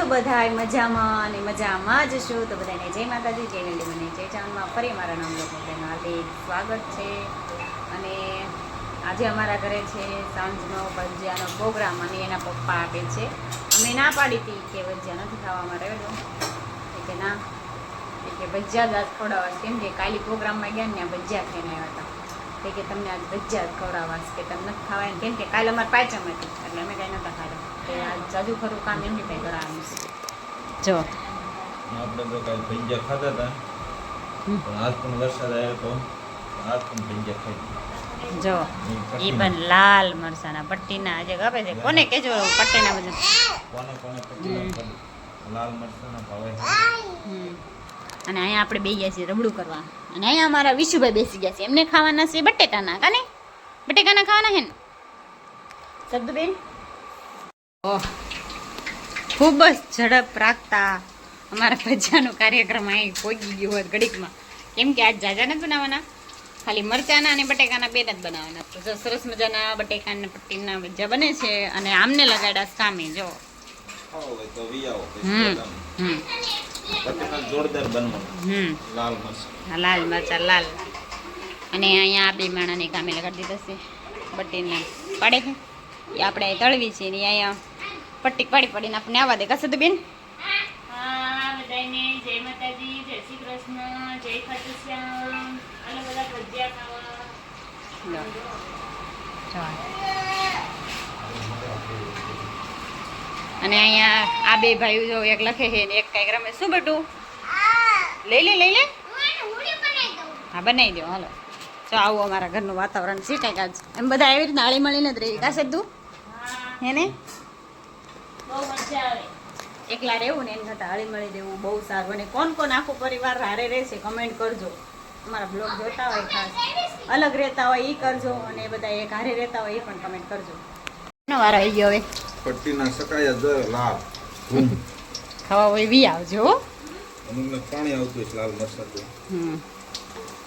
છો બધા મજામાં અને મજામાં જ છો. તો બધાને જય માતાજી, જય નંદી મને જય ચાંદમાં. ફરી મારા નામ લોકો હાર્દિક સ્વાગત છે. અને આજે અમારા ઘરે છે સાંજનો ભજીયાનો પ્રોગ્રામ અને એના પપ્પા આપે છે. અમે ના પાડી હતી કે ભજીયા નથી ખાવામાં રહેલો. કે ના. કે ભજીયા જ ખવડાવવા કેમ કે કાલે પ્રોગ્રામમાં ગયા ને ભજીયા ખાઈને આવ્યા હતા. તે કે તમને આજ ભજીયા જ કે તમને ખાવાય કેમ કે કાલે અમારે પાચમ હતી એટલે અમે કાંઈ નહોતા ખાધા. તે આજ જાજુ ખરું કામ એમની કંઈ કરાવવાનું છે. જો. આપણે તો કાલે ભજીયા ખાધા હતા પણ આજ પણ વરસાદ આવ્યો તો આજ પણ ભજીયા ખાઈ જો. એ પણ લાલ મરસાના પટ્ટીના આજે ગપે છે? કોને કેજો પટ્ટીના બધા? કોને કોને પટ્ટીના લાલ મરસાના ભાવે. હમ. અને અહીંયા આપણે બે ગયા છીએ રબડું કરવા. અને અહીંયા અમારા વિશુભાઈ બેસી ગયા છે. એમને ખાવાના છે બટેટાના કાને બટેકાના ખાવાના હે ને? શબ્દબેન? ઓહ ખૂબ જ ઝડપ રાખતા અમારા ભજાનો કાર્યક્રમ અહીં પહોંચી ગયો હોત ઘડીકમાં. કેમ કે આજ જાજા નથી બનાવવાના? ખાલી મરચાના અને બટેકાના બે જ બનાવવાના. તો જો સરસ મજાના બટેકાના પટ્ટીના ભજા બને છે અને આમને લગાડ્યા સામે જો. હમ હમ. જોરદાર હમ. લાલ મરચાં. લાલ મરચા લાલ. અને અહીંયા આ બે માણાને કામે લગાડી દીધા છે. બટીને પાડે છે. એ આપણે અહીં તળવી છે ને અહીંયા પટ્ટી પાડી પાડીને આપણે આવવા દે. કશે તો બેન? બધાને જય માતાજી જય શ્રી કૃષ્ણ જય ખાટુ શ્યામ અને બધા ભજીયા ખાવા. અને અહીંયા આ બે ભાઈઓ જો એક લખે છે ને એક કંઈક રમે. શું બટું? લઈ લે લઈ લે. હા, બનાવી દો, હાલો. જો આવું અમારા ઘરનું વાતાવરણ છે કંઈક આજ. એમ બધા એવી રીતના હળી મળીને જ રહી. કાશે તું હે ને? એકલા રહેવું ને એમ કરતાં હળી મળી દેવું બહુ સારું. અને કોણ કોણ આખો પરિવાર હારે રહેશે કમેન્ટ કરજો. અમારા બ્લોગ જોતા હોય ખાસ. અલગ રહેતા હોય એ કરજો અને બધા એક હારે રહેતા હોય એ પણ કમેન્ટ કરજો. એનો વારો આવી ગયો હવે. પટ્ટીના સકાયા જ લાલ. ખાવા હોય વી આવજો હો. અમુકને પાણી આવતું હોય લાલ હમ.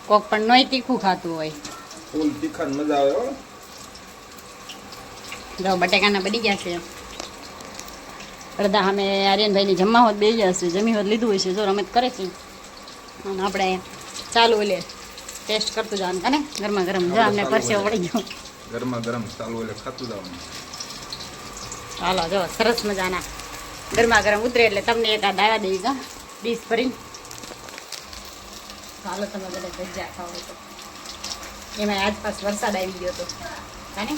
કોક પણ નોય તીખું ખાતું હોય. ફૂલ તીખા મજા આવે હો. જો બટેકાના બની ગયા છે. અડધા અમે આર્યનભાઈની જમવા હોત બે ગયા છે જમી હોત લીધું હોય છે જો રમત કરે છે. અને આપણે ચાલુ લે ટેસ્ટ કરતું જવાનું કને ગરમા ગરમ. જો અમને પરસે પડી ગયો. ગરમા ગરમ ચાલુ એટલે ખાતું જવાનું. ચાલો જો સરસ મજાના ગરમા ગરમ ઉતરે એટલે તમને એક આ દાવા દઈ ગા ડીશ ભરીને. ચાલો તમે બધા ભજીયા ખાવ તો. એમાં આસપાસ વરસાદ આવી ગયો હતો. કાને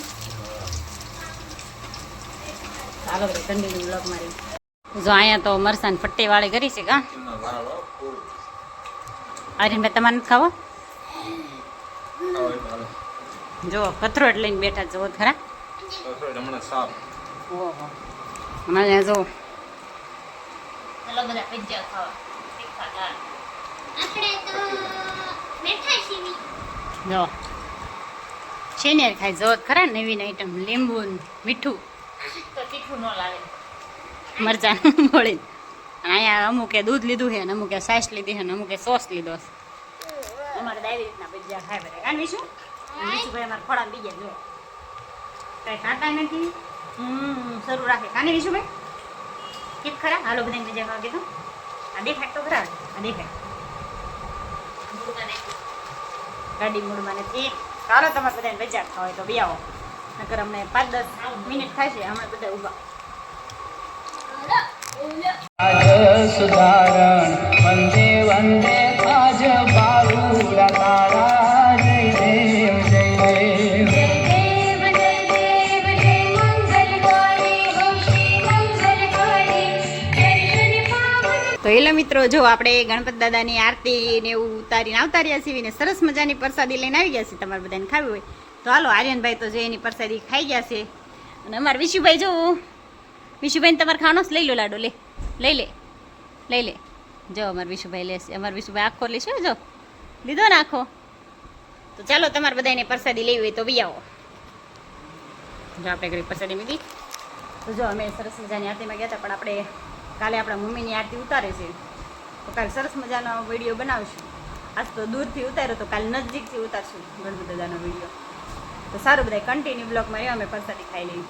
ચાલો બધા ઠંડીની બ્લોક મારી. જો અહીંયા તો મરસાન ફટ્ટી વાળી કરી છે કા અરે આર્યનભાઈ તમારે નથી ખાવો? હાલે. જો કથરોટ લઈને બેઠા છો ખરા. સાફ. ઓહો. અમારે ત્યાં જો ચાલો બધા ભજીયા ખાવા. આપણે તો બેઠા છીએ જો. શેનેર ખાય. જો ખરા ને નવીન આઈટમ લીંબુ મીઠું. તો તીખું ન લાગે મરચાં મોળી અહીંયા અમુકે દૂધ લીધું છે ને અમુકે સાસ લીધી છે ને અમુકે સોસ લીધો છે. અમારે તો આવી રીતના ભજીયા ખાય બધા. કાન વિશું વિશુભાઈ અમારે ખોડા બી ગયા જો. કઈ ખાતા નથી? શરૂ રાખે. કાને વિશુભાઈ? ઠીક ખરા? હાલો, બધાને બીજા ખાવા કીધું આ દેખાય તો ખરા? આ દેખાય. ગાડી મૂળમાં નથી. ચાલો તમારે બધાને ભજીયા ખાવા હોય તો બી આવો. નકર અમને પાંચ દસ મિનિટ થશે, હમણાં બધા ઊભા. આજ પાવન મિત્રો, જો આપણે ગણપત દાદાની આરતી ને એવું ઉતારીને આવતાર્યા છીએ ને સરસ મજાની પ્રસાદી લઈને આવી ગયા છે તમારે બધાને ખાવી હોય. તો હાલો, આર્યનભાઈ તો જે એની પ્રસાદી ખાઈ ગયા છે. અને અમારે વિશુભાઈ, જો. વિશુભાઈને તમારે ખાવાનો લઈ લો લાડો, લે. લઈ લે. લઈ લે. જો અમારે વિશુભાઈ લેશે. અમારે વિશુભાઈ આખો લેશે જો. લીધો ને આખો. તો ચાલો, તમારે બધાને પ્રસાદી લેવી હોય તો બી આવો. જો આપણે ઘરે પ્રસાદી મીધી તો જો અમે સરસ મજાની આરતીમાં ગયા હતા, પણ આપણે કાલે આપણા મમ્મીની આરતી ઉતારે છે. તો કાલે સરસ મજાનો વીડિયો બનાવશું. આજ તો દૂરથી ઉતાર્યો તો કાલે નજીકથી ઉતારશું ગણપત દાદાનો વીડિયો. તો સારું બધા કન્ટિન્યુ બ્લોગમાં રહ્યો, અમે પરસાદી ખાઈ લઈએ.